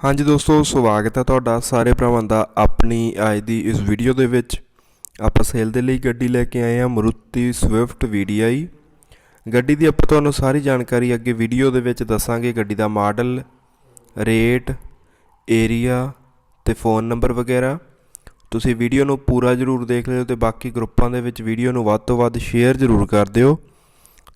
ਹਾਂਜੀ ਦੋਸਤੋ, ਸਵਾਗਤ ਹੈ ਤੁਹਾਡਾ ਸਾਰੇ ਭਰਾਵਾਂ ਦਾ ਆਪਣੀ ਅੱਜ ਦੀ ਇਸ ਵੀਡੀਓ ਦੇ ਵਿੱਚ। ਆਪਾਂ ਸੇਲ ਦੇ ਲਈ ਗੱਡੀ ਲੈ ਕੇ ਆਏ ਹਾਂ, ਮਰੂਤੀ ਸਵਿਫਟ VDI ਗੱਡੀ ਦੀ ਆਪਾਂ ਤੁਹਾਨੂੰ ਸਾਰੀ ਜਾਣਕਾਰੀ ਅੱਗੇ ਵੀਡੀਓ ਦੇ ਵਿੱਚ ਦੱਸਾਂਗੇ। ਗੱਡੀ ਦਾ ਮਾਡਲ ਰੇਟ ਏਰੀਆ ਤੇ ਫੋਨ ਨੰਬਰ ਵਗੈਰਾ। ਤੁਸੀਂ ਵੀਡੀਓ ਨੂੰ ਪੂਰਾ ਜ਼ਰੂਰ ਦੇਖ ਲਿਓ ਤੇ ਬਾਕੀ ਗਰੁੱਪਾਂ ਦੇ ਵਿੱਚ ਵੀਡੀਓ ਨੂੰ ਵੱਧ ਤੋਂ ਵੱਧ ਸ਼ੇਅਰ ਜ਼ਰੂਰ ਕਰ ਦਿਓ।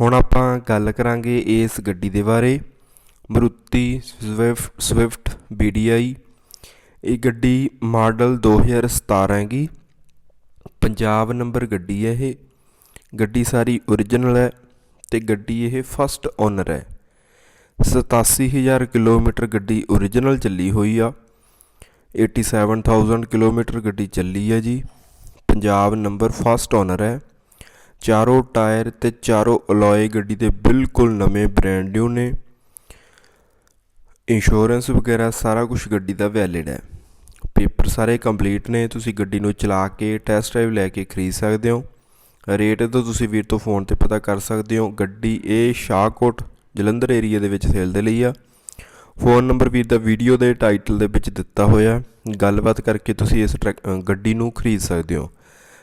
ਹੁਣ ਆਪਾਂ ਗੱਲ ਕਰਾਂਗੇ ਇਸ ਗੱਡੀ ਦੇ ਬਾਰੇ। ਮਰੂਤੀ ਸਵਿਫਟ ਸਵਿਫਟ BDI ਇਹ ਗੱਡੀ ਮਾਡਲ 2017 ਹੈਗੀ। ਪੰਜਾਬ ਨੰਬਰ ਗੱਡੀ ਹੈ ਇਹ। ਗੱਡੀ ਸਾਰੀ ਓਰੀਜਨਲ ਹੈ ਤੇ ਗੱਡੀ ਇਹ ਫਸਟ ਓਨਰ ਹੈ। 87000 ਕਿਲੋਮੀਟਰ ਗੱਡੀ ਓਰੀਜਨਲ ਚੱਲੀ ਹੋਈ ਆ। 87000 ਕਿਲੋਮੀਟਰ ਗੱਡੀ ਚੱਲੀ ਹੈ ਜੀ। ਪੰਜਾਬ ਨੰਬਰ ਫਸਟ ਓਨਰ ਹੈ। ਚਾਰੋਂ ਟਾਇਰ ਤੇ ਚਾਰੋਂ ਅਲੋਏ ਗੱਡੀ ਦੇ ਬਿਲਕੁਲ ਨਵੇਂ ਬ੍ਰਾਂਡ ਨਿਊ ਨੇ। ਇੰਸ਼ੋਰੈਂਸ ਵਗੈਰਾ ਸਾਰਾ ਕੁਝ ਗੱਡੀ ਦਾ ਵੈਲਿਡ ਹੈ। ਪੇਪਰ ਸਾਰੇ ਕੰਪਲੀਟ ਨੇ, ਤੁਸੀਂ ਗੱਡੀ ਨੂੰ ਚਲਾ ਕੇ ਟੈਸਟ ਡਰਾਈਵ ਲੈ ਕੇ ਖਰੀਦ ਸਕਦੇ ਹੋ। ਰੇਟ ਤਾਂ ਤੁਸੀਂ ਵੀਰ ਤੋਂ ਫੋਨ ਤੇ ਪਤਾ ਕਰ ਸਕਦੇ ਹੋ, ਗੱਡੀ ਇਹ ਸ਼ਾਹਕੋਟ, ਜਲੰਧਰ ਏਰੀਆ ਦੇ ਵਿੱਚ ਸੇਲ ਦੇ ਲਈ ਆ। ਫੋਨ ਨੰਬਰ ਵੀਰ ਦਾ ਵੀਡੀਓ ਦੇ ਟਾਈਟਲ ਦੇ ਵਿੱਚ ਦਿੱਤਾ ਹੋਇਆ। ਗੱਲਬਾਤ ਕਰਕੇ ਤੁਸੀਂ ਇਸ ਟਰੈਕ- ਗੱਡੀ ਨੂੰ ਖਰੀਦ ਸਕਦੇ ਹੋ।